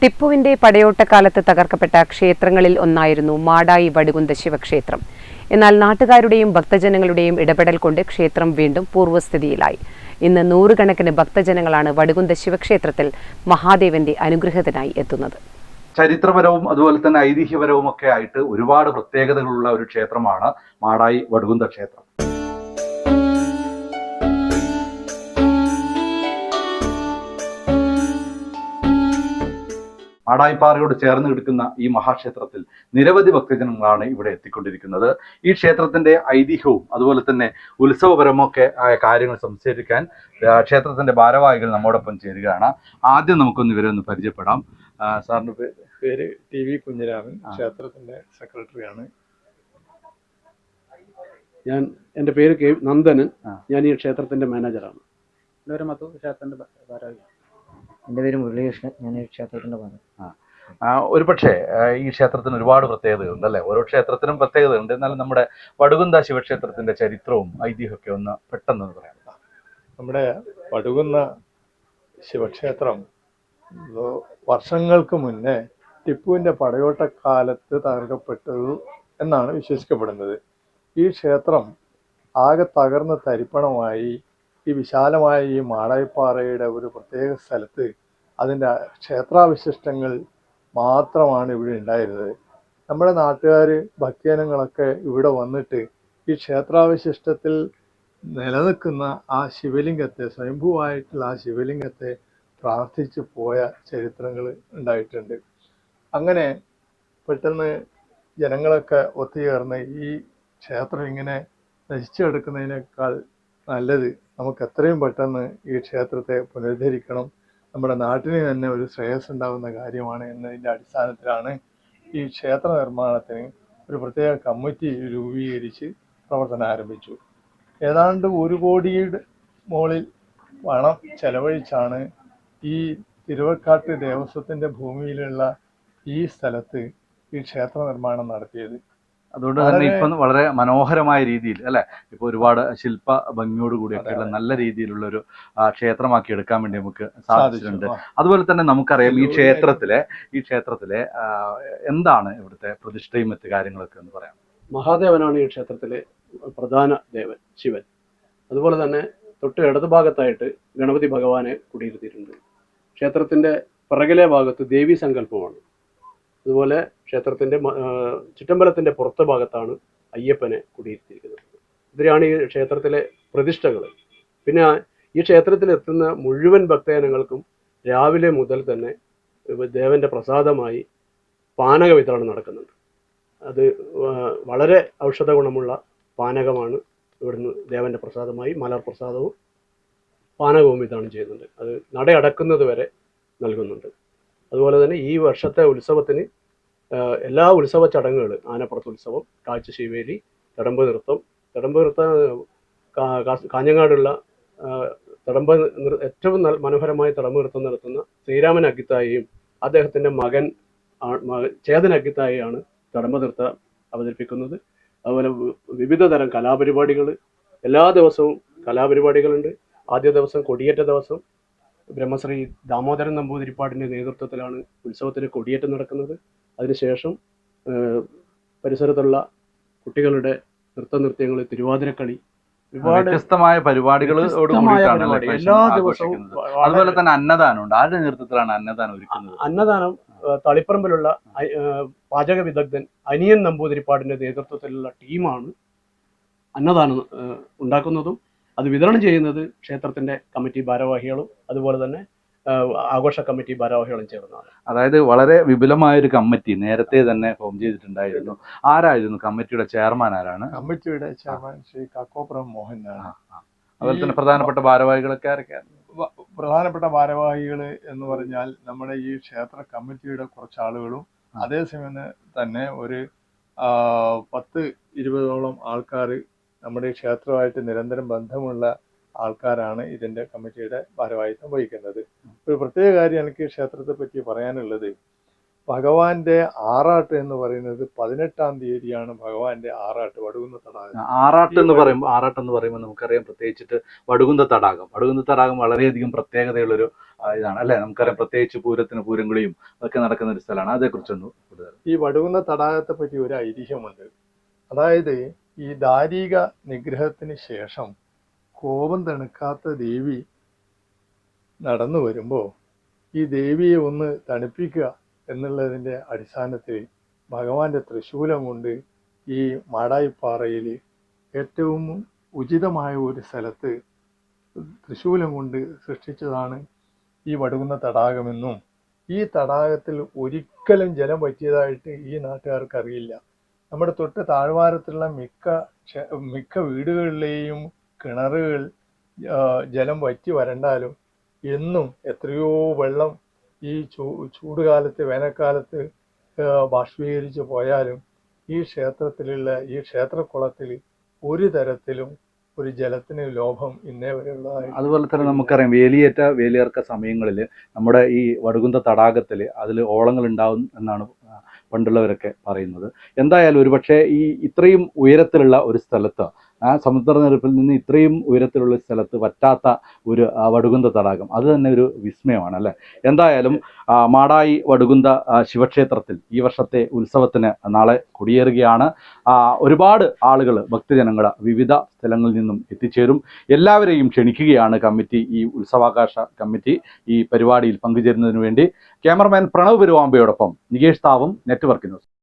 ടിപ്പുവിന്റെ പടയോട്ടക്കാലത്ത് തകർക്കപ്പെട്ട ക്ഷേത്രങ്ങളിൽ ഒന്നായിരുന്നു മാടായി വടുകുന്ത ശിവക്ഷേത്രം. എന്നാൽ നാട്ടുകാരുടെയും ഭക്തജനങ്ങളുടെയും ഇടപെടൽ കൊണ്ട് ക്ഷേത്രം വീണ്ടും പൂർവസ്ഥിതിയിലായി ഇന്ന് നൂറുകണക്കിന് ഭക്തജനങ്ങളാണ് വടുകുന്ത ശിവക്ഷേത്രത്തിൽ മഹാദേവന്റെ അനുഗ്രഹത്തിനായി എത്തുന്നത്. ചരിത്രപരവും അതുപോലെ തന്നെ ഐതിഹ്യപരവും ഒക്കെ ആയിട്ട് ഒരുപാട് പ്രത്യേകതകളുള്ള ഒരു ക്ഷേത്രമാണ് മാടായി വടുകുന്ത ക്ഷേത്രം. മാടായിപ്പാറയോട് ചേർന്ന് കിടക്കുന്ന ഈ മഹാക്ഷേത്രത്തിൽ നിരവധി ഭക്തജനങ്ങളാണ് ഇവിടെ എത്തിക്കൊണ്ടിരിക്കുന്നത്. ഈ ക്ഷേത്രത്തിന്റെ ഐതിഹ്യവും അതുപോലെ തന്നെ ഉത്സവപരമൊക്കെ ആയ കാര്യങ്ങൾ സംസാരിക്കാൻ ക്ഷേത്രത്തിന്റെ ഭാരവാഹികൾ നമ്മോടൊപ്പം ചേരുകയാണ്. ആദ്യം നമുക്കൊന്ന് ഇവരെ ഒന്ന് പരിചയപ്പെടാം. സാറിന്റെ പേര് പേര് ടി വി കുഞ്ഞിരാമൻ. ക്ഷേത്രത്തിന്റെ സെക്രട്ടറിയാണ്. ഞാൻ എന്റെ പേര് കെ നന്ദനൻ. ഞാൻ ഈ ക്ഷേത്രത്തിന്റെ മാനേജറാണ്. എന്റെ പേര് മുരളീകൃഷ്ണൻ. ഞാൻ ഈ ക്ഷേത്രത്തിന്റെ ഭാഗം ആ, ഒരു പക്ഷേ ഈ ക്ഷേത്രത്തിന് ഒരുപാട് പ്രത്യേകതയുണ്ട് അല്ലേ? ഓരോ ക്ഷേത്രത്തിനും പ്രത്യേകതയുണ്ട്. എന്നാലും നമ്മുടെ വടുകുന്ത ശിവക്ഷേത്രത്തിന്റെ ചരിത്രവും ഐതിഹ്യമൊക്കെ ഒന്ന് പെട്ടെന്ന് ഒന്ന് പറയാം നമ്മുടെ വടുകുന്ന ശിവക്ഷേത്രം വർഷങ്ങൾക്ക് മുന്നേ ടിപ്പുവിന്റെ പടയോട്ടക്കാലത്ത് തകർക്കപ്പെട്ടത് എന്നാണ് വിശ്വസിക്കപ്പെടുന്നത്. ഈ ക്ഷേത്രം ആകെ തകർന്ന് തരിപ്പണമായി ഈ വിശാലമായ ഈ മാടായിപ്പാറയുടെ ഒരു പ്രത്യേക സ്ഥലത്ത് അതിന്റെ ക്ഷേത്രാവിശിഷ്ടങ്ങൾ മാത്രമാണ് ഇവിടെ ഉണ്ടായിരുന്നത്. നമ്മുടെ നാട്ടുകാർ ഭക്തജനങ്ങളൊക്കെ ഇവിടെ വന്നിട്ട് ഈ ക്ഷേത്രാവിശിഷ്ടത്തിൽ നിലനിൽക്കുന്ന ആ ശിവലിംഗത്തെ സ്വയംഭൂവായിട്ടുള്ള ആ ശിവലിംഗത്തെ പ്രാർത്ഥിച്ചു പോയ ചരിത്രങ്ങൾ ഉണ്ടായിട്ടുണ്ട്. അങ്ങനെ പെട്ടെന്ന് ജനങ്ങളൊക്കെ ഒത്തുചേർന്ന് ഈ ക്ഷേത്രം ഇങ്ങനെ നശിച്ചു കിടക്കുന്നതിനേക്കാൾ നല്ലത് നമുക്ക് എത്രയും പെട്ടെന്ന് ഈ ക്ഷേത്രത്തെ പുനരുദ്ധരിക്കണം. നമ്മുടെ നാട്ടിന് തന്നെ ഒരു ശ്രേയസ് ഉണ്ടാകുന്ന കാര്യമാണ് എന്നതിന്റെ അടിസ്ഥാനത്തിലാണ് ഈ ക്ഷേത്ര നിർമ്മാണത്തിന് ഒരു പ്രത്യേക കമ്മിറ്റി രൂപീകരിച്ച് പ്രവർത്തനം ആരംഭിച്ചു. ഏതാണ്ട് ഒരു കോടിയുടെ മുകളിൽ പണം ചെലവഴിച്ചാണ് ഈ തിരുവക്കാട്ട് ദേവസ്വത്തിന്റെ ഭൂമിയിലുള്ള ഈ സ്ഥലത്ത് ഈ ക്ഷേത്ര നിർമ്മാണം നടത്തിയത്. അതുകൊണ്ട് തന്നെ ഇപ്പം വളരെ മനോഹരമായ രീതിയിൽ അല്ലെ? ഇപ്പൊ ഒരുപാട് ശില്പ ഭംഗിയോട് കൂടിയൊക്കെയുള്ള. നല്ല രീതിയിലുള്ള ഒരു ക്ഷേത്രമാക്കി എടുക്കാൻ വേണ്ടി നമുക്ക് സാധിച്ചിട്ടുണ്ട്. അതുപോലെ തന്നെ നമുക്കറിയാം ഈ ക്ഷേത്രത്തിലെ ഈ ക്ഷേത്രത്തിലെ എന്താണ് ഇവിടുത്തെ പ്രതിഷ്ഠയും മറ്റു കാര്യങ്ങളൊക്കെ എന്ന് പറയാം? മഹാദേവനാണ് ഈ ക്ഷേത്രത്തിലെ പ്രധാന ദേവൻ ശിവൻ. അതുപോലെ തന്നെ തൊട്ട് ഇടതുഭാഗത്തായിട്ട് ഗണപതി ഭഗവാനെ കുടിയിരുത്തിയിട്ടുണ്ട്. ക്ഷേത്രത്തിന്റെ പിറകിലെ ഭാഗത്ത് ദേവി സങ്കല്പമാണ്. അതുപോലെ ക്ഷേത്രത്തിന്റെ മ- ചുറ്റമ്പലത്തിന്റെ പുറത്തെ ഭാഗത്താണ് അയ്യപ്പനെ കുടിയിരുത്തിയിരിക്കുന്നത്. ഇതിലാണ് ഈ ക്ഷേത്രത്തിലെ പ്രതിഷ്ഠകൾ. പിന്നെ ഈ ക്ഷേത്രത്തിൽ എത്തുന്ന മുഴുവൻ ഭക്തജനങ്ങൾക്കും രാവിലെ മുതൽ തന്നെ ദേവന്റെ പ്രസാദമായി പാനക വിതരണം നടക്കുന്നുണ്ട് അത് വളരെ ഔഷധ ഗുണമുള്ള പാനകമാണ് ഇവിടുന്ന് ദേവന്റെ പ്രസാദമായി മലർ പ്രസാദവും പാനകവും വിതരണം ചെയ്യുന്നുണ്ട് അത് നട അടക്കുന്നത് വരെ നൽകുന്നുണ്ട്. അതുപോലെ തന്നെ ഈ വർഷത്തെ ഉത്സവത്തിന് എല്ലാ ഉത്സവ ചടങ്ങുകൾ ആനപ്പുറത്ത് ഉത്സവം കാഴ്ചശീവേലി തടമ്പ് നൃത്തം തടമ്പ് നൃത്തം കാഞ്ഞങ്ങാടുള്ള തടമ്പ് ഏറ്റവും മനോഹരമായ തടമ്പ് നൃത്തം നടത്തുന്ന ശ്രീരാമൻ അഗിത്തായിയും അദ്ദേഹത്തിന്റെ മകൻ ചേതൻ അഗിത്തായിയാണ് തടമ്പ നൃത്തം അവതരിപ്പിക്കുന്നത്. അതുപോലെ വിവിധ തരം കലാപരിപാടികൾ എല്ലാ ദിവസവും കലാപരിപാടികളുണ്ട്. ആദ്യ ദിവസം കൊടിയേറ്റ ദിവസം ബ്രഹ്മശ്രീ ദാമോദരൻ നമ്പൂതിരിപ്പാടിന്റെ നേതൃത്വത്തിലാണ് ഉത്സവത്തിന് കൊടിയേറ്റം നടക്കുന്നത്. അതിനുശേഷം പരിസരത്തുള്ള കുട്ടികളുടെ നൃത്തനൃത്യങ്ങൾ തിരുവാതിരക്കളി ഒരുപാട് വ്യത്യസ്തമായ പരിപാടികൾ എല്ലാ ദിവസവും അതുപോലെ തന്നെ അന്നദാനം ഉണ്ട് ആരുടെ നേതൃത്വത്തിലാണ് അന്നദാനം ഒരുക്കുന്നത്? അന്നദാനം തളിപ്പറമ്പിലുള്ള പാചക വിദഗ്ധൻ അനിയൻ നമ്പൂതിരിപ്പാടിന്റെ നേതൃത്വത്തിലുള്ള ടീമാണ് അന്നദാനം ഉണ്ടാക്കുന്നതും. അത് വിതരണം ചെയ്യുന്നത് ക്ഷേത്രത്തിന്റെ കമ്മിറ്റി ഭാരവാഹികളും അതുപോലെ തന്നെ ആഘോഷ കമ്മിറ്റി ഭാരവാഹികളും ചേർന്നാണ്. അതായത് വളരെ വിപുലമായ ഒരു കമ്മിറ്റി നേരത്തെ തന്നെ ഫോം ചെയ്തിട്ടുണ്ടായിരുന്നു. ആരായിരുന്നു കമ്മിറ്റിയുടെ ചെയർമാൻ ആരാണ്? കമ്മിറ്റിയുടെ ചെയർമാൻ ശ്രീ കാക്കോപുരം മോഹൻ അതുപോലെ തന്നെ പ്രധാനപ്പെട്ട ഭാരവാഹികളൊക്കെ ആരൊക്കെയാണ്? പ്രധാനപ്പെട്ട ഭാരവാഹികൾ എന്ന് പറഞ്ഞാൽ നമ്മുടെ ഈ ക്ഷേത്ര കമ്മിറ്റിയുടെ കുറച്ച് ആളുകളും അതേസമയം തന്നെ ഒരു പത്ത് ഇരുപതോളം ആൾക്കാർ നമ്മുടെ ക്ഷേത്രമായിട്ട് നിരന്തരം ബന്ധമുള്ള ആൾക്കാരാണ് ഇതിന്റെ കമ്മിറ്റിയുടെ ഭാരവാഹിത്വം വഹിക്കുന്നത്. ഒരു പ്രത്യേക കാര്യം എനിക്ക് ക്ഷേത്രത്തെ പറ്റി പറയാനുള്ളത്. ഭഗവാന്റെ ആറാട്ട് എന്ന് പറയുന്നത് പതിനെട്ടാം തീയതിയാണ് ഭഗവാന്റെ ആറാട്ട് വടുകുന്ന തടാകം. ആറാട്ട് എന്ന് പറയുമ്പോൾ ആറാട്ട് എന്ന് പറയുമ്പോൾ നമുക്കറിയാം പ്രത്യേകിച്ചിട്ട് വടുകുന്ന തടാകം. വടുകുന്ന തടാകം വളരെയധികം പ്രത്യേകതയുള്ളൊരു ഒരു ഇതാണ് അല്ലെ? നമുക്കറിയാം പ്രത്യേകിച്ച് പൂരത്തിന് പൂരങ്കുളിയും ഒക്കെ നടക്കുന്ന ഒരു സ്ഥലമാണ്. അതേക്കുറിച്ചൊന്ന് കൂടുതൽ. ഈ വടുകുന്ന തടാകത്തെ പറ്റി ഒരു ഐതിഹ്യമുണ്ട്. അതായത് ഈ ദാരിക നിഗ്രഹത്തിന് ശേഷം കോപം തണുക്കാത്ത ദേവി നടന്നു വരുമ്പോൾ ഈ ദേവിയെ ഒന്ന് തണുപ്പിക്കുക എന്നുള്ളതിന്റെ അടിസ്ഥാനത്തിൽ ഭഗവാന്റെ തൃശൂലം കൊണ്ട് ഈ മാടായിപ്പാറയിൽ ഏറ്റവും ഉചിതമായ ഒരു സ്ഥലത്ത് തൃശൂലം കൊണ്ട് സൃഷ്ടിച്ചതാണ് ഈ വടുകുന്ന തടാകമെന്നും ഈ തടാകത്തിൽ ഒരിക്കലും ജലം പറ്റിയതായിട്ട് ഈ നാട്ടുകാർക്ക് അറിയില്ല നമ്മുടെ തൊട്ട് താഴ്വാരത്തുള്ള മിക്ക മിക്ക വീടുകളിലെയും കിണറുകൾ ജലം വറ്റി വരണ്ടാലും എന്നും എത്രയോ വെള്ളം ഈ ചൂ ചൂടുകാലത്ത് വേനൽക്കാലത്ത് ബാഷ്പീകരിച്ച് പോയാലും ഈ ക്ഷേത്രത്തിലുള്ള ഈ ക്ഷേത്രക്കുളത്തിൽ ഒരു തരത്തിലും ഒരു ജലത്തിന് ലോഭം ഇന്നേ വരെ ഉള്ളതായി അതുപോലെ തന്നെ നമുക്കറിയാം വേലിയേറ്റ വേലിയേർക്ക സമയങ്ങളിൽ നമ്മുടെ ഈ വടുകുന്ത തടാകത്തിൽ അതിൽ ഓളങ്ങൾ ഉണ്ടാവും എന്നാണ് പണ്ടുള്ളവരൊക്കെ പറയുന്നത്. എന്തായാലും ഒരുപക്ഷെ ഈ ഇത്രയും ഉയരത്തിലുള്ള ഒരു സ്ഥലത്ത് ആ സമുദ്രനിരപ്പിൽ നിന്ന് ഇത്രയും ഉയരത്തിലുള്ള സ്ഥലത്ത് വറ്റാത്ത ഒരു വടുകുന്ത തടാകം. അത് തന്നെ ഒരു വിസ്മയമാണ് അല്ലേ? എന്തായാലും മാടായി വടുകുന്ത ശിവക്ഷേത്രത്തിൽ ഈ വർഷത്തെ ഉത്സവത്തിന് നാളെ കൊടിയേറുകയാണ്. ഒരുപാട് ആളുകൾ ഭക്തജനങ്ങൾ വിവിധ സ്ഥലങ്ങളിൽ നിന്നും എത്തിച്ചേരും. എല്ലാവരെയും ക്ഷണിക്കുകയാണ് കമ്മിറ്റി ഈ ഉത്സവാകാശ കമ്മിറ്റി ഈ പരിപാടിയിൽ പങ്കുചേരുന്നതിന് വേണ്ടി. ക്യാമറമാൻ പ്രണവ് പെരുവാമ്പയോടൊപ്പം നികേഷ് താവും നെറ്റ്വർക്ക് ന്യൂസ്.